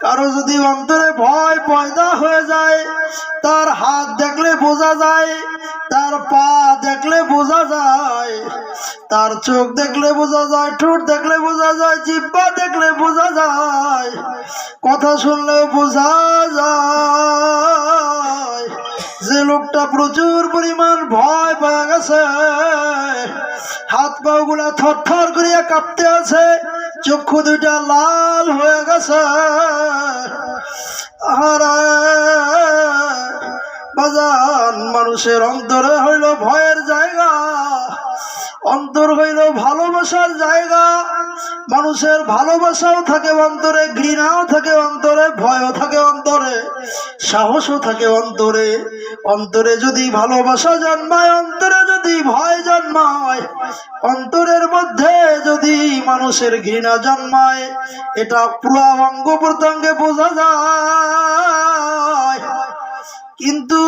কারও যদি অন্তরে ভয় পয়দা হয়ে যায়, তার হাত দেখলে বোঝা যায়, তার পা দেখলে বোঝা যায়, তার চোখ দেখলে বোঝা যায়, ঠোঁট দেখলে বোঝা যায়, জিব্বা দেখলে বোঝা যায়, কথা শুনলেও বোঝা যায়। যে লোকটা প্রচুর পরিমাণ ভয় পাওয়া গেছে হাত পা গুলা থর থর করিয়া কাঁপতে আছে চক্ষু দুইটা লাল হয়ে গেছে। বাজান মানুষের অন্তরে হইল ভয়ের জায়গা, অন্তর হইল ভালোবাসার জায়গা। মানুষের ভালোবাসাও থাকে অন্তরে, ঘৃণাও থাকে অন্তরে, ভয়ও থাকে অন্তরে, সাহসও থাকে অন্তরে। অন্তরে যদি ভালোবাসা জন্মায়, অন্তরে যদি ভয় জন্মায়, অন্তরের মধ্যে মানুষের ঘৃণা জন্মায়, এটা পুরো অঙ্গ প্রত্যঙ্গে বোঝা যায়। কিন্তু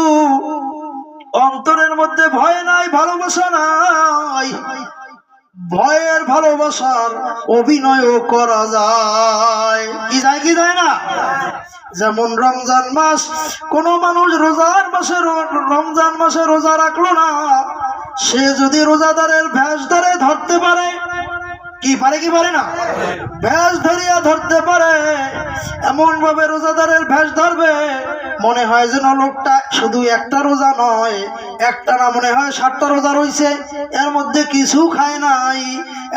অন্তরের মধ্যে ভয় নাই, ভালোবাসা নাই। ভয়ের ভালোবাসার অভিনয়ও করা যায়। কি যায় কি যায় না? যেমন রমজান মাস, কোন মানুষ রোজার মাসে রমজান মাসে রোজা রাখল না। সে যদি রোজাদারের ভ্যাস ধরে ধরতে পারে কি পারে কি পারে না? ভ্যাস ধরিয়া ধরতে পারে এমন ভাবে রোজাদারের ভ্যাস ধরবে। মনে হয় যেন লোকটা শুধু একটা রোজা নয়, একটা না, মনে হয় সাতটা রোজা রইছে। এর মধ্যে কিছু খায় নাই।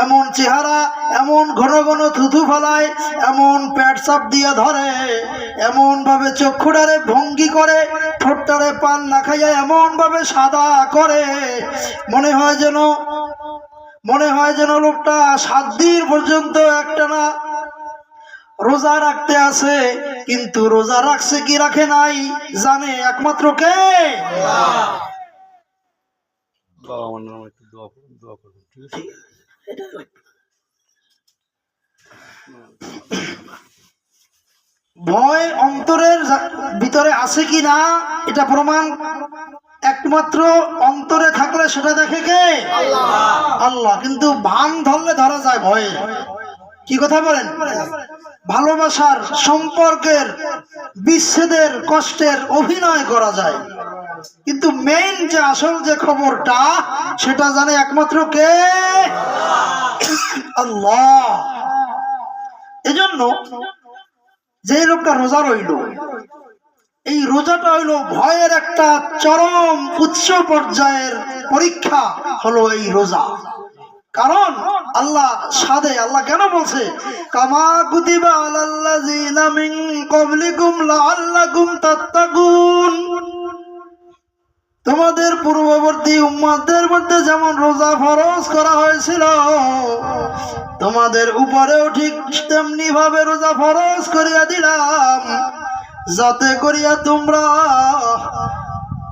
এমন চেহারা, এমন ঘন ঘন থুথু ফেলায়, এমন প্যাট চাপ দিয়ে ধরে এমন ভাবে চক্ষুটারে ভঙ্গি করে, ঠোঁটটারে পান না খাইয়া এমন ভাবে সাদা করে। মনে হয় যেন মনে হয় যেন লোকটা সাত দিন পর্যন্ত একটা না রোজা রাখতে আছে কিন্তু রোজা রাখছে কি রাখে নাই জানে একমাত্র কে? ভয় অন্তরের ভিতরে আছে কি না এটা প্রমাণ একমাত্র অন্তরে থাকলে সেটা দেখে কে? আল্লাহ। কিন্তু ভান ধরলে ধরা যায় ভয়ে। কি কথা বলেন? ভালোবাসার সম্পর্কের বিচ্ছেদের কষ্টের অভিনয় করা যায়। কিন্তু মেইন যে আসল যে খবরটা সেটা জানে একমাত্র কে? আল্লাহ। এজন্য যে লোকটা রোজা রইল এই রোজাটা হইল ভয়ের একটা চরম উচ্চ পর্যায়ের পরীক্ষা হলো এই রোজা। কারণ আল্লাহ সাদে, আল্লাহ কেন বলছে, কামা কুতিবা তোমাদের পূর্ববর্তী উম্মাদের মধ্যে যেমন রোজা ফরজ করা হয়েছিল, তোমাদের উপরেও ঠিক তেমনি ভাবে রোজা ফরজ করিয়া দিলাম। যাতে করিয়া তোমরা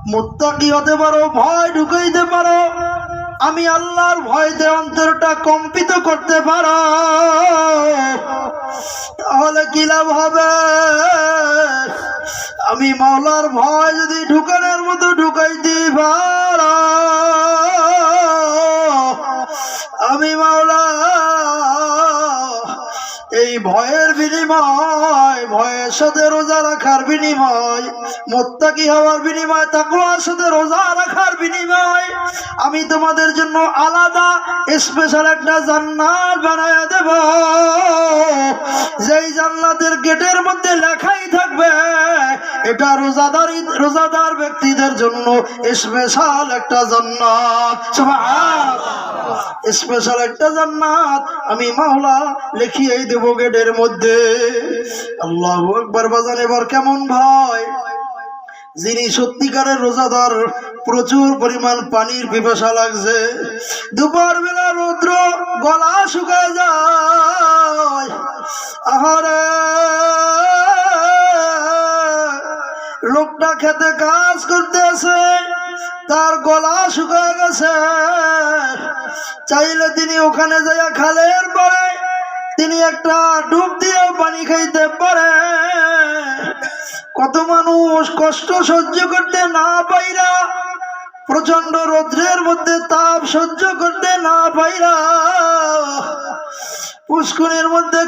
মুত্তাকি হতে পারো, ভয় ঢুকাইতে পারো। আমি আল্লাহর ভয়তে অন্তরটা কম্পিত করতে পারো। তাহলে কি লাভ হবে? আমি মাওলার ভয় যদি ঢুকানোর মতো ঢুকাইতে পারো ভয়ের বিনিময় ভয়ের সাথে রোজা রাখার বিনিময়, মোত্তাকি হওয়ার বিনিময় তাকুয়ার সাথে রোজা রাখার বিনিময়। আমি তোমাদের জন্য আলাদা স্পেশাল একটা জান্নাত বানায় দেব। যেই জান্নাতের গেটের মধ্যে লেখাই থাকবে এটা রোজাদারি রোজাদার ব্যক্তিদের জন্য স্পেশাল একটা জান্নাত। স্পেশাল একটা জান্নাত। আমি মাওলা লিখিয়ে দেব গেটের মধ্যে। আল্লাহ একবার বাজান এবার কেমন ভয় যিনি সত্যিকারের রোজাদার, প্রচুর পরিমাণ পানির পিপাসা লাগছে। দুপুর বেলা রৌদ্র গলা শুকায় যায়। আহারে! লোকটা খেতে কাজ করতে আছে তার গলা শুকায় গেছে। চাইলে তিনি ওখানে যাইয়া খালের পরে তিনি একটা ডুব দিয়েও পানি খাইতে পারে। কত মানুষ কষ্ট সহ্য করতে না পাইরা প্রচণ্ড রৌদ্রের মধ্যে তাপ সহ্য করতে না পাইরা পুষ্করের মধ্যে